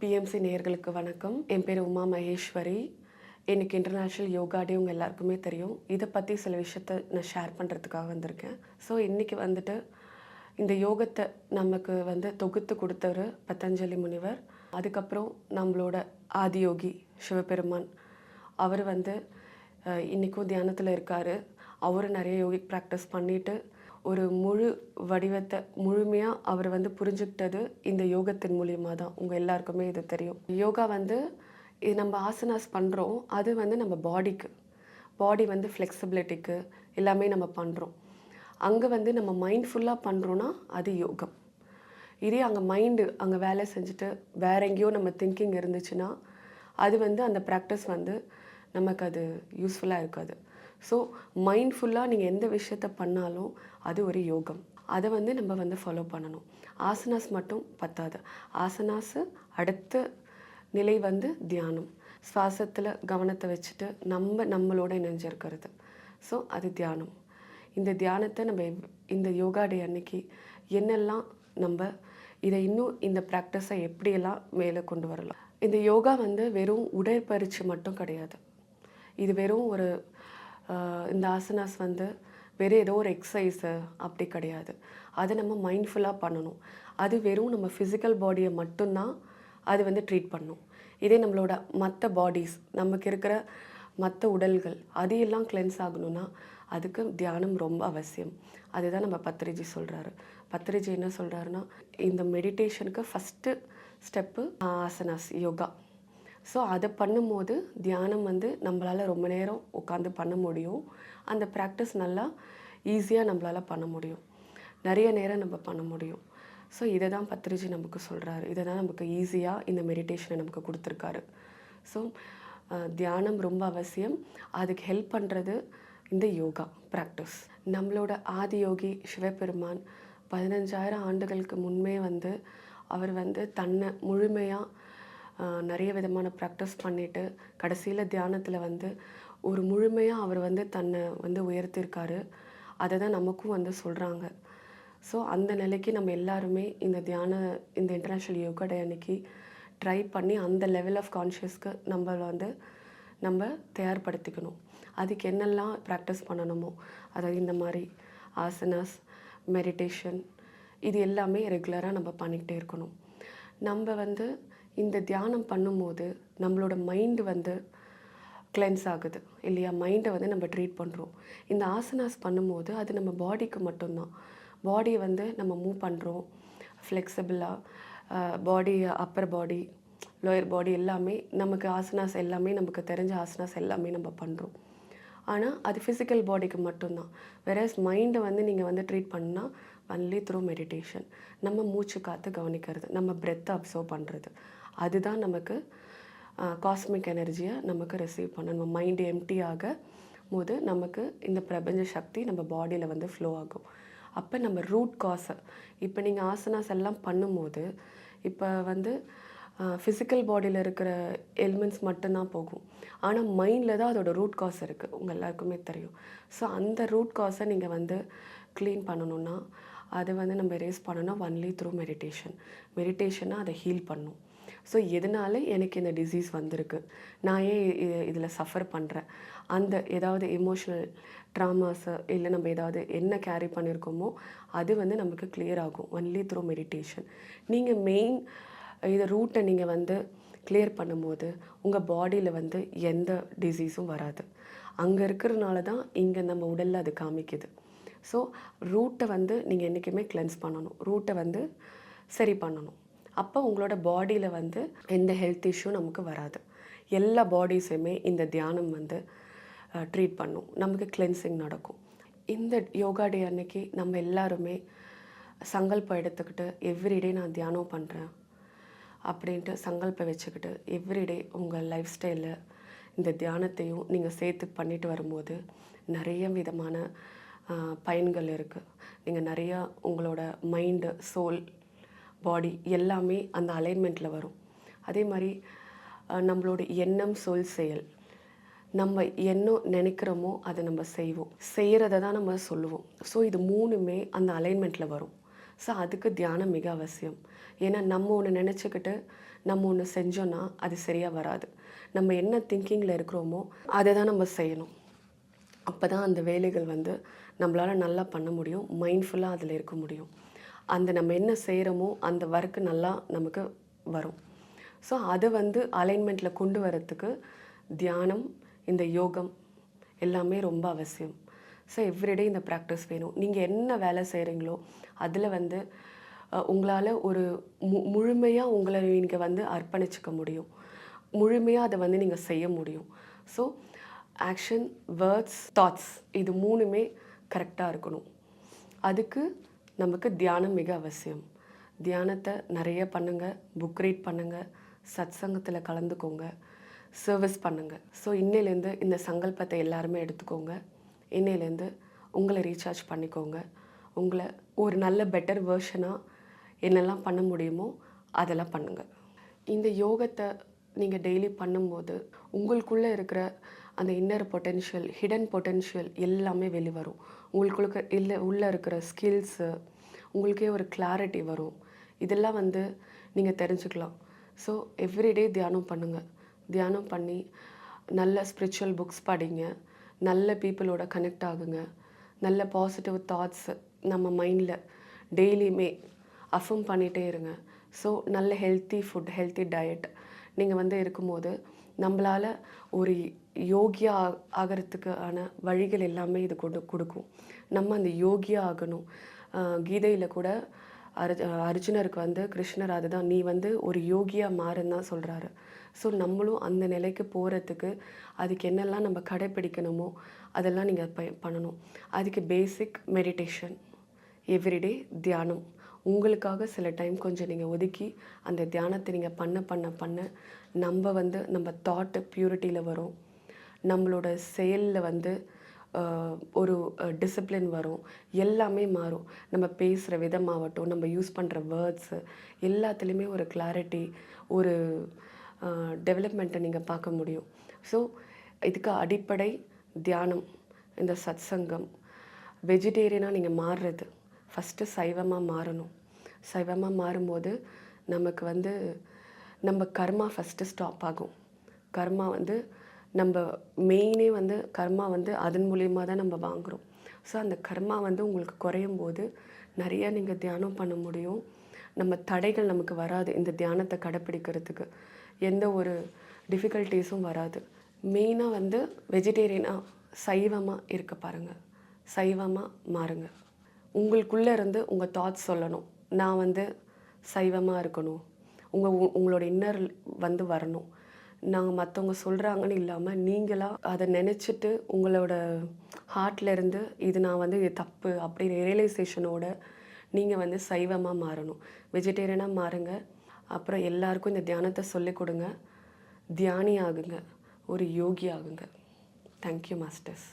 BMC நேயர்களுக்கு வணக்கம். என் பேர் உமா மகேஸ்வரி. எனக்கு இன்டர்நேஷ்னல் யோகா டே உங்கள் எல்லாருக்குமே தெரியும். இதை பற்றி சில விஷயத்த நான் ஷேர் பண்ணுறதுக்காக வந்திருக்கேன். ஸோ இன்றைக்கி வந்துட்டு இந்த யோகத்தை நமக்கு வந்து தொகுத்து கொடுத்தவர் பதஞ்சலி முனிவர். அதுக்கப்புறம் நம்மளோட ஆதியோகி சிவபெருமான். அவர் வந்து இன்றைக்கும் தியானத்தில் இருக்கார். அவரும் நிறைய யோகிக் ப்ராக்டிஸ் பண்ணிவிட்டு ஒரு முழு வடிவத்தை முழுமையாக அவர் வந்து புரிஞ்சுக்கிட்டது இந்த யோகத்தின் மூலியமாக தான். உங்கள் எல்லாருக்குமே இது தெரியும். யோகா வந்து இது நம்ம ஆசனாஸ் பண்ணுறோம் அது வந்து நம்ம பாடிக்கு பாடி வந்து ஃப்ளெக்சிபிலிட்டிக்கு எல்லாமே நம்ம பண்ணுறோம் அங்கே வந்து நம்ம மைண்ட்ஃபுல்லாக பண்ணுறோன்னா அது யோகம். இதே அங்கே மைண்டு அங்கே வேலை செஞ்சுட்டு வேற எங்கேயோ நம்ம திங்கிங் இருந்துச்சுன்னா அது வந்து அந்த ப்ராக்டிஸ் வந்து நமக்கு அது யூஸ்ஃபுல்லாக இருக்காது. ஸோ மைண்ட்ஃபுல்லாக நீங்கள் எந்த விஷயத்த பண்ணாலும் அது ஒரு யோகம். அதை வந்து நம்ம வந்து ஃபாலோ பண்ணணும். ஆசனாஸ் மட்டும் பத்தாது. ஆசனாஸு அடுத்த நிலை வந்து தியானம். சுவாசத்தில் கவனத்தை வச்சுட்டு நம்ம நம்மளோட இணைஞ்சிருக்கிறது ஸோ அது தியானம். இந்த தியானத்தை நம்ம இந்த யோகா டே அன்னைக்கு என்னெல்லாம் நம்ம இதை இன்னும் இந்த ப்ராக்டிஸை எப்படியெல்லாம் மேலே கொண்டு வரலாம்? இந்த யோகா வந்து வெறும் உடற்பயிற்சி மட்டும் கிடையாது. இது வெறும் ஒரு இந்த ஆசனாஸ் வந்து வெறும் ஏதோ ஒரு எக்ஸசைஸு அப்படி கிடையாது. அதை நம்ம மைண்ட்ஃபுல்லாக பண்ணணும். அது வெறும் நம்ம ஃபிசிக்கல் பாடியை மட்டும்தான் அது வந்து ட்ரீட் பண்ணும். இதே நம்மளோட மற்ற பாடிஸ் நமக்கு இருக்கிற மற்ற உடல்கள் அது எல்லாம் கிளென்ஸ் ஆகணும்னா அதுக்கு தியானம் ரொம்ப அவசியம். அதுதான் நம்ம பத்ரிஜி சொல்கிறாரு பத்ரிஜி என்ன சொல்கிறாருன்னா இந்த மெடிடேஷனுக்கு first step asanas yoga so அதை பண்ணும்போது தியானம் வந்து நம்மளால் ரொம்ப நேரம் உட்காந்து பண்ண முடியும். அந்த ப்ராக்டிஸ் நல்லா ஈஸியாக நம்மளால் பண்ண முடியும். நிறைய நேரம் நம்ம பண்ண முடியும். ஸோ இதை தான் பத்ரிஜி நமக்கு சொல்கிறாரு இதை தான் நமக்கு ஈஸியாக இந்த மெடிடேஷனை நமக்கு கொடுத்துருக்காரு. ஸோ தியானம் ரொம்ப அவசியம். அதுக்கு ஹெல்ப் பண்ணுறது இந்த யோகா ப்ராக்டிஸ் நம்மளோட ஆதியோகி சிவபெருமான் பதினஞ்சாயிரம் ஆண்டுகளுக்கு முன்பே வந்து அவர் வந்து தன்னை முழுமையாக நிறைய விதமான ப்ராக்டிஸ் பண்ணிட்டு கடைசியில் தியானத்தில் வந்து ஒரு முழுமையாக அவர் வந்து தன்னை வந்து உயர்த்தியிருக்காரு அதை தான் நமக்கும் வந்து சொல்கிறாங்க ஸோ அந்த நிலைக்கு நம்ம எல்லாருமே இந்த தியான இந்த இன்டர்நேஷ்னல் யோகா டே அன்னைக்கு ட்ரை பண்ணி அந்த லெவல் ஆஃப் கான்ஷியஸ்க்கு நம்ம வந்து நம்ம தயார்படுத்திக்கணும். அதுக்கு என்னெல்லாம் ப்ராக்டிஸ் பண்ணணுமோ அதாவது இந்த மாதிரி ஆசனாஸ் மெடிடேஷன் இது எல்லாமே ரெகுலராக நம்ம பண்ணிக்கிட்டே இருக்கணும். நம்ம வந்து இந்த தியானம் பண்ணும்போது நம்மளோட மைண்டு வந்து கிளென்ஸ் ஆகுது. இல்லையா? மைண்டை வந்து நம்ம ட்ரீட் பண்ணுறோம் இந்த ஆசனாஸ் பண்ணும்போது அது நம்ம பாடிக்கு மட்டும்தான். பாடியை வந்து நம்ம மூவ் பண்ணுறோம் ஃப்ளெக்சிபிளாக பாடி அப்பர் பாடி லோயர் பாடி எல்லாமே நமக்கு ஆசனாஸ் எல்லாமே நமக்கு தெரிஞ்ச ஆசனாஸ் எல்லாமே நம்ம பண்ணுறோம் ஆனால் அது ஃபிசிக்கல் பாடிக்கு மட்டும்தான். வேறஸ் மைண்டை வந்து நீங்கள் வந்து ட்ரீட் பண்ணால் ஒன்லி த்ரூ மெடிடேஷன் நம்ம மூச்சு காற்று கவனிக்கிறது. நம்ம பிரெத்தை அப்சர்வ் பண்ணுறது அதுதான் நமக்கு காஸ்மிக் எனர்ஜியை நமக்கு ரிசீவ் பண்ண நம்ம மைண்டு எம்டி ஆக போது நமக்கு இந்த பிரபஞ்ச சக்தி நம்ம பாடியில் வந்து ஃப்ளோ ஆகும். அப்போ நம்ம ரூட் காஸை இப்போ நீங்கள் ஆசனாஸ் எல்லாம் பண்ணும்போது இப்போ வந்து ஃபிசிக்கல் பாடியில் இருக்கிற எலிமெண்ட்ஸ் மட்டும்தான் போகும். ஆனால் மைண்டில் தான் அதோட ரூட் காஸ் இருக்குது உங்கள் எல்லாருக்குமே தெரியும். ஸோ அந்த ரூட் காஸை நீங்கள் வந்து க்ளீன் பண்ணணுன்னா அதை வந்து நம்ம ரேஸ் பண்ணணும் ஒன்லி த்ரூ மெடிடேஷன் மெடிடேஷனாக அதை ஹீல் பண்ணும். ஸோ எதனால எனக்கு இந்த டிசீஸ் வந்திருக்கு? நான் ஏன் இதில் சஃபர் பண்ணுறேன் அந்த ஏதாவது எமோஷ்னல் ட்ராமாஸு இல்லை நம்ம ஏதாவது என்ன கேரி பண்ணியிருக்கோமோ அது வந்து நமக்கு கிளியர் ஆகும். ஒன்லி த்ரூ மெடிடேஷன் நீங்கள் மெயின் இது ரூட்டை நீங்கள் வந்து கிளியர் பண்ணும்போது உங்கள் பாடியில் வந்து எந்த டிசீஸும் வராது. அங்கே இருக்கிறனால தான் இங்கே நம்ம உடலில் அது காமிக்குது. ஸோ ரூட்டை வந்து நீங்கள் என்றைக்குமே கிளென்ஸ் பண்ணணும். ரூட்டை வந்து சரி பண்ணணும். அப்போ உங்களோட பாடியில் வந்து எந்த ஹெல்த் இஷ்யூ நமக்கு வராது. எல்லா பாடிஸையுமே இந்த தியானம் வந்து ட்ரீட் பண்ணும். நமக்கு கிளென்சிங் நடக்கும். இந்த யோகா டே அன்னைக்கு நம்ம எல்லாருமே சங்கல்பம் எடுத்துக்கிட்டு எவ்ரிடே நான் தியானம் பண்ணுறேன் அப்படின்ட்டு சங்கல்பம் வச்சுக்கிட்டு எவ்ரிடே உங்கள் லைஃப் ஸ்டைலில் இந்த தியானத்தையும் நீங்கள் சேர்த்து பண்ணிட்டு வரும்போது நிறைய விதமான பயன்கள் இருக்குது நீங்கள் நிறையா உங்களோட மைண்டு சோல் பாடி எல்லாமே அந்த அலைன்மெண்ட்டில் வரும். அதே மாதிரி நம்மளோட எண்ணம் சொல் செயல். நம்ம என்ன நினைக்கிறோமோ அதை நம்ம செய்வோம். செய்கிறத தான் நம்ம சொல்லுவோம். ஸோ இது மூணுமே அந்த அலைன்மெண்ட்டில் வரும். ஸோ அதுக்கு தியானம் மிக அவசியம். ஏன்னா நம்ம ஒன்று நினச்சிக்கிட்டு நம்ம ஒன்று செஞ்சோன்னா அது சரியாக வராது. நம்ம என்ன திங்கிங்கில் இருக்கிறோமோ அதை தான் நம்ம செய்யணும். அப்போ தான் அந்த வேலைகள் வந்து நம்மளால் நல்லா பண்ண முடியும். மைண்ட்ஃபுல்லாக அதில் இருக்க முடியும். அந்த நம்ம என்ன செய்கிறோமோ அந்த ஒர்க்கு நல்லா நமக்கு வரும். ஸோ அதை வந்து அலைன்மெண்ட்டில் கொண்டு வரத்துக்கு தியானம் இந்த யோகம் எல்லாமே ரொம்ப அவசியம். ஸோ எவ்ரிடே இந்த ப்ராக்டிஸ் வேணும். நீங்கள் என்ன வேலை செய்கிறீங்களோ அதில் வந்து உங்களால் ஒரு மு முழுமையாக உங்களை நீங்கள் வந்து அர்ப்பணிச்சிக்க முடியும். முழுமையாக அதை வந்து நீங்கள் செய்ய முடியும். ஸோ ஆக்ஷன் வேர்ட்ஸ் தாட்ஸ் இது மூணுமே கரெக்டாக இருக்கணும். அதுக்கு நமக்கு தியானம் மிக அவசியம். தியானத்தை நிறைய பண்ணுங்கள் புக் ரீட் பண்ணுங்கள் சத் சங்கத்தில் கலந்துக்கோங்க சர்வீஸ் பண்ணுங்கள் ஸோ இன்னையிலேருந்து இந்த சங்கல்பத்தை எல்லாருமே எடுத்துக்கோங்க. இன்னையிலேருந்து உங்களை ரீசார்ஜ் பண்ணிக்கோங்க. உங்களை ஒரு நல்ல பெட்டர் வேர்ஷனாக என்னெல்லாம் பண்ண முடியுமோ அதெல்லாம் பண்ணுங்கள் இந்த யோகத்தை நீங்கள் டெய்லி பண்ணும்போது உங்களுக்குள்ளே இருக்கிற அந்த இன்னர் பொட்டென்ஷியல் ஹிடன் பொட்டென்ஷியல் எல்லாமே வெளிவரும். உங்களுக்குள்ள இல்லை உள்ளே இருக்கிற ஸ்கில்ஸு உங்களுக்கே ஒரு கிளாரிட்டி வரும். இதெல்லாம் வந்து நீங்கள் தெரிஞ்சுக்கலாம். ஸோ எவ்ரிடே தியானம் பண்ணுங்கள் தியானம் பண்ணி நல்ல ஸ்பிரிச்சுவல் புக்ஸ் படிங்க. நல்ல பீப்புளோட கனெக்ட் ஆகுங்க. நல்ல பாசிட்டிவ் தாட்ஸ் நம்ம மைண்டில் டெய்லியுமே அஃபம் பண்ணிகிட்டே இருங்க. ஸோ நல்ல ஹெல்த்தி ஃபுட் ஹெல்த்தி டயட் நீங்கள் வந்து இருக்கும்போது நம்மளால் ஒரு யோகியா ஆகிறதுக்கான வழிகள் எல்லாமே இது கொடு கொடுக்கும். நம்ம அந்த யோகியா ஆகணும். கீதையில் கூட அர்ஜ அர்ஜுனருக்கு வந்து கிருஷ்ணர் அதுதான் நீ வந்து ஒரு யோகியா மாறுன்னு தான் சொல்கிறாரு ஸோ நம்மளும் அந்த நிலைக்கு போகிறதுக்கு அதுக்கு என்னெல்லாம் நம்ம கடைப்பிடிக்கணுமோ அதெல்லாம் நீங்கள் ப பண்ணணும். அதுக்கு பேசிக் மெடிடேஷன் எவ்ரிடே தியானம். உங்களுக்காக சில டைம் கொஞ்சம் நீங்கள் ஒதுக்கி அந்த தியானத்தை நீங்கள் பண்ண பண்ண பண்ண நம்ம வந்து நம்ம தாட்டு ப்யூரிட்டியில் வரும். நம்மளோட செயலில் வந்து ஒரு டிசிப்ளின் வரும். எல்லாமே மாறும். நம்ம பேசுகிற விதமாகட்டும் நம்ம யூஸ் பண்ணுற வேர்ட்ஸு எல்லாத்துலேயுமே ஒரு கிளாரிட்டி ஒரு டெவலப்மெண்ட்டை நீங்கள் பார்க்க முடியும். ஸோ இதுக்கு அடிப்படை தியானம் இந்த சத் சங்கம் வெஜிடேரியனாக நீங்கள் மாறுறது. ஃபஸ்ட்டு சைவமாக மாறணும். சைவமாக மாறும்போது நமக்கு வந்து நம்ம கர்மா ஃபஸ்ட்டு ஸ்டாப் ஆகும். கர்மா வந்து நம்ம மெயினே வந்து கர்மா வந்து அதன் மூலியமாக தான் நம்ம வாங்குகிறோம் ஸோ அந்த கர்மா வந்து உங்களுக்கு குறையும் போது நிறைய நீங்கள் தியானம் பண்ண முடியும். நம்ம தடைகள் நமக்கு வராது இந்த தியானத்தை கடைப்பிடிக்கிறதுக்கு. எந்த ஒரு டிஃபிகல்ட்டிஸும் வராது. மெயினாக வந்து வெஜிடேரியனாக சைவமாக இருக்க பாருங்கள் சைவமாக மாறுங்க. உங்களுக்குள்ளே இருந்து உங்கள் தாட்ஸ் சொல்லணும். நான் வந்து சைவமாக இருக்கணும். உங்கள் உங்களோட இன்னர் வந்து வரணும். நாங்கள் மற்றவங்க சொல்கிறாங்கன்னு இல்லாமல் நீங்களாக அதை நினச்சிட்டு உங்களோட ஹார்ட்லேருந்து இது நான் வந்து இது தப்பு அப்படிங்கிற ரியலைசேஷனோட நீங்கள் வந்து சைவமாக மாறணும். வெஜிடேரியனாக மாறுங்க. அப்புறம் எல்லாருக்கும் இந்த தியானத்தை சொல்லிக் கொடுங்க. தியானி ஆகுங்க. ஒரு யோகி ஆகுங்க. Thank you masters